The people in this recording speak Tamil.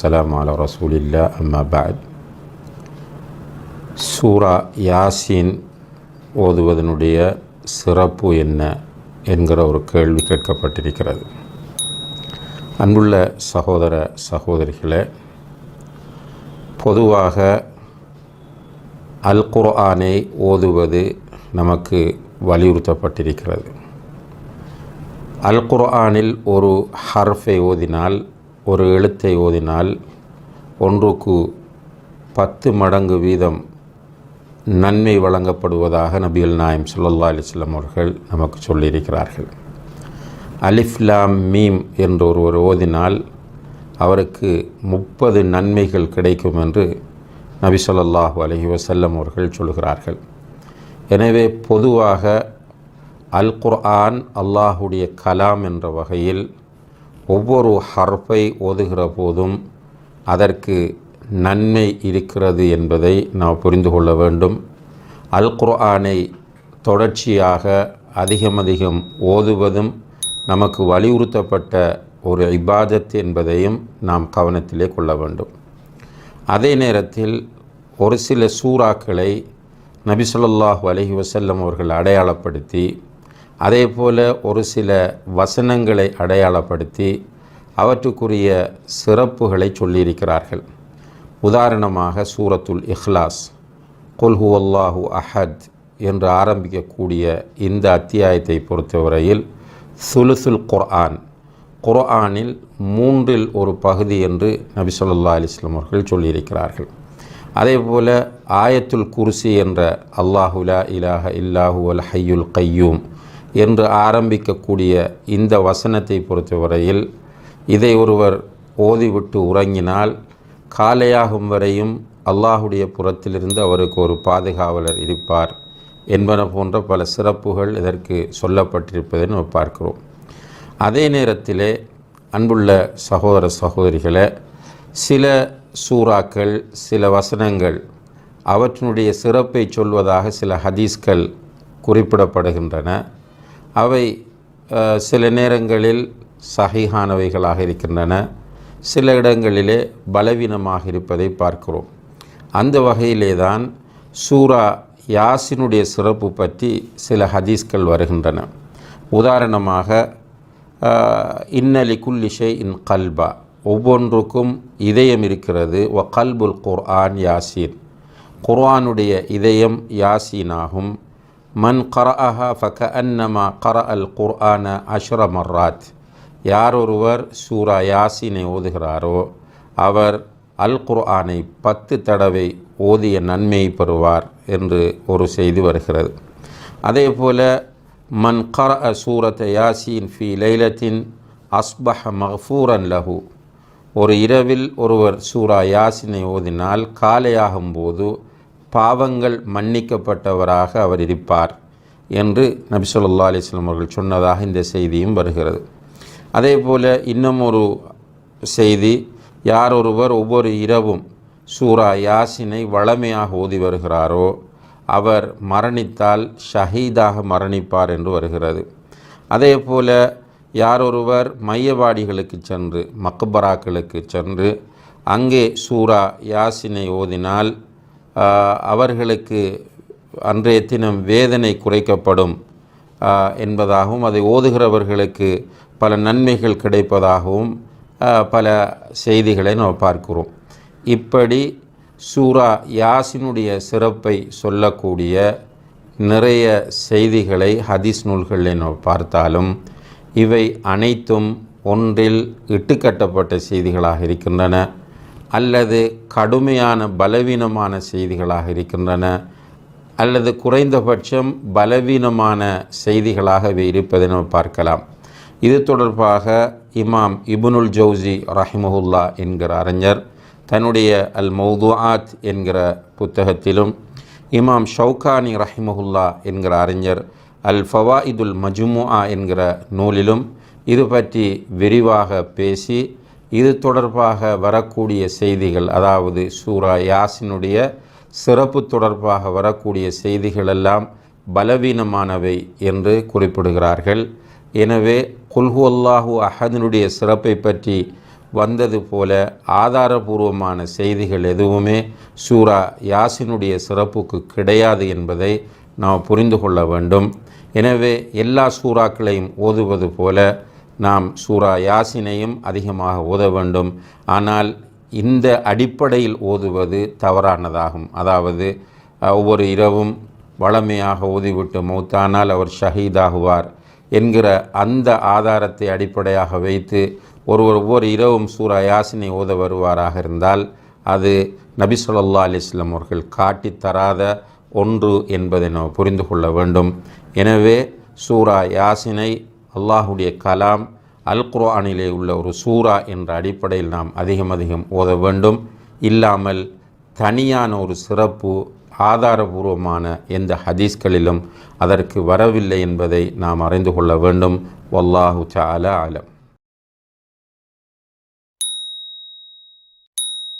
والسلام على رسول الله أما بعد சூரா யாசின் ஓதுவதனுடைய சிறப்பு என்ன என்கிற ஒரு கேள்வி கேட்கப்பட்டிருக்கிறது அன்புள்ள சகோதர சகோதரிகளே பொதுவாக அல் குர்ஆனை ஓதுவது நமக்கு வலியுறுத்தப்பட்டிருக்கிறது அல் குர்ஆனில் ஒரு ஹர்ஃபை ஓதினால் ஒரு எழுத்தை ஓதினால் ஒன்றுக்கு பத்து மடங்கு வீதம் நன்மை வழங்கப்படுவதாக நபிகள் நாயம் சுல்லா அலிஸ்லாம் அவர்கள் நமக்கு சொல்லியிருக்கிறார்கள். அலிஃப்லாம் மீம் என்று ஒருவர் ஓதினால் அவருக்கு முப்பது நன்மைகள் கிடைக்கும் என்று நபி சொல்லாஹு அலஹி வசல்லம் அவர்கள் சொல்கிறார்கள். எனவே பொதுவாக அல் குர்ஆன் அல்லாஹுடைய கலாம் என்ற வகையில் ஒவ்வொரு ஹர்ஃபை ஓதுகிற போதும் அதற்கு நன்மை இருக்கிறது என்பதை நாம் புரிந்து கொள்ள வேண்டும். அல் குர்ஆனை தொடர்ச்சியாக அதிகம் அதிகம் ஓதுவதும் நமக்கு வலியுறுத்தப்பட்ட ஒரு இபாதத் என்பதையும் நாம் கவனத்திலே கொள்ள வேண்டும். அதே நேரத்தில் ஒரு சில சூறாக்களை நபி சொல்லாஹு அலஹி வசல்லம் அவர்கள் அடையாளப்படுத்தி அதே போல் ஒரு சில வசனங்களை அடையாளப்படுத்தி அவற்றுக்குரிய சிறப்புகளை சொல்லியிருக்கிறார்கள். உதாரணமாக சூரத்துல் இஹ்லாஸ் கொல்ஹு அல்லாஹூ அஹத் என்று ஆரம்பிக்கக்கூடிய இந்த அத்தியாயத்தை பொறுத்தவரையில் சுலுசுல் குர்ஆன் குர்ஆனில் மூன்றில் ஒரு பகுதி என்று நபி சொல்லா அலிஸ்லாம் அவர்கள் சொல்லியிருக்கிறார்கள். அதே போல் ஆயத்துல் குர்சி என்ற அல்லாஹுலா இலாஹ இல்லாஹு அல் ஹையுல் கையூம் என்று ஆரம்பிக்கக்கூடிய இந்த வசனத்தை பொறுத்தவரையில் இதை ஒருவர் ஓதிவிட்டு உறங்கினால் காலையாகும் வரையும் அல்லாஹுடைய புறத்திலிருந்து அவருக்கு ஒரு பாதுகாவலர் இருப்பார் என்பன போன்ற பல சிறப்புகள் இதற்கு சொல்லப்பட்டிருப்பதை நம்ம பார்க்கிறோம். அதே நேரத்திலே அன்புள்ள சகோதர சகோதரிகளை சில சூறாக்கள் சில வசனங்கள் அவற்றினுடைய சிறப்பை சொல்வதாக சில ஹதீஸ்கள் குறிப்பிடப்படுகின்றன. அவை சில நேரங்களில் சகிஹானவைகளாக இருக்கின்றன. சில இடங்களிலே பலவீனமாக இருப்பதை பார்க்கிறோம். அந்த வகையிலே தான் சூரா யாசினுடைய சிறப்பு பற்றி சில ஹதீஸ்கள் வருகின்றன. உதாரணமாக இன்னலி குல்லிஷை இன் கல்பா ஒவ்வொன்றுக்கும் இதயம் இருக்கிறது. வ கல்புல் குர்ஆன் யாசீன் குர்ஆனுடைய இதயம் யாசீனாகும். மன் கரஹா ஃபக அன்னமா கர அல் குர்ஆன அஷ்ர மர்ராத். யார் ஒருவர் சூரா யாசினை ஓதுகிறாரோ அவர் அல் குர்ஆனை பத்து தடவை ஓதிய நன்மையை பெறுவார் என்று ஒரு செய்தி வருகிறது. அதே போல் மன் கர சூரத் யாசின் ஃபி லைலத்தின் அஸ்பஹ மஃபூரன் லஹு. ஒரு இரவில் ஒருவர் சூரா யாசினை ஓதினால் காலையாகும்போது பாவங்கள் மன்னிக்கப்பட்டவராக அவர் இருப்பார் என்று நபி சொல்லா அலிஸ்லாம் அவர்கள் சொன்னதாக இந்த செய்தியும் வருகிறது. அதே போல் இன்னும் ஒரு செய்தி யார் ஒருவர் ஒவ்வொரு இரவும் சூரா யாசினை வளமையாக ஓதி வருகிறாரோ அவர் மரணித்தால் ஷஹீதாக மரணிப்பார் என்று வருகிறது. அதே போல் யார் ஒருவர் மையவாடிகளுக்கு சென்று மக்பராக்களுக்கு சென்று அங்கே சூரா யாசினை ஓதினால் அவர்களுக்கு அன்றைய தினம் வேதனை குறைக்கப்படும் என்பதாகவும் அதை ஓதுகிறவர்களுக்கு பல நன்மைகள் கிடைப்பதாகவும் பல செய்திகளை நாம் பார்க்கிறோம். இப்படி சூரா யாசினுடைய சிறப்பை சொல்லக்கூடிய நிறைய செய்திகளை ஹதீஸ் நூல்களில் நாம் பார்த்தாலும் இவை அனைத்தும் ஒன்றில் இட்டுக்கட்டப்பட்ட செய்திகளாக இருக்கின்றன. அல்லது கடுமையான பலவீனமான செய்திகளாக இருக்கின்றன அல்லது குறைந்தபட்சம் பலவீனமான செய்திகளாகவே இருப்பதை நாம் பார்க்கலாம். இது தொடர்பாக இமாம் இபுனுல் ஜவுசி ரஹிமஹுல்லா என்கிற அறிஞர் தன்னுடைய அல் மௌதுஆத் என்கிற புத்தகத்திலும் இமாம் ஷவுகானி ரஹிமஹுல்லா என்கிற அறிஞர் அல் ஃபவாயிதுல் மஜ்முஆ என்கிற நூலிலும் இது பற்றி விரிவாக பேசி இது தொடர்பாக வரக்கூடிய செய்திகள் அதாவது சூரா யாசினுடைய சிறப்பு தொடர்பாக வரக்கூடிய செய்திகளெல்லாம் பலவீனமானவை என்று குறிப்பிடுகிறார்கள். எனவே குல்ஹு அல்லாஹு அஹதினுடைய சிறப்பை பற்றி வந்தது போல ஆதாரபூர்வமான செய்திகள் எதுவுமே சூரா யாசினுடைய சிறப்புக்கு கிடையாது என்பதை நாம் புரிந்து கொள்ள வேண்டும். எனவே எல்லா சூறாக்களையும் ஓதுவது போல நாம் சூரா யாசினையும் அதிகமாக ஓத வேண்டும். ஆனால் இந்த அடிப்படையில் ஓதுவது தவறானதாகும். அதாவது ஒவ்வொரு இரவும் வளமையாக ஓதிவிட்டு மௌத்தானால் அவர் ஷஹீதாகுவார் என்கிற அந்த ஆதாரத்தை அடிப்படையாக வைத்து ஒருவர் ஒவ்வொரு இரவும் சூரா யாசினை ஓத வருவாராக இருந்தால் அது நபி ஸல்லல்லாஹு அலிஸ்லாம் அவர்கள் காட்டித் தராத ஒன்று என்பதை நாம் புரிந்து கொள்ள வேண்டும். எனவே சூரா யாசினை அல்லாஹுடைய கலாம் அல் குர்ஆனிலே உள்ள ஒரு சூரா என்ற அடிப்படையில் நாம் அதிகம் அதிகம் ஓத வேண்டும். இல்லாமல் தனியான ஒரு சிறப்பு ஆதாரபூர்வமான எந்த ஹதீஸ்களிலும் அதற்கு வரவில்லை என்பதை நாம் அறிந்து கொள்ள வேண்டும். வல்லாஹு சால ஆலம்.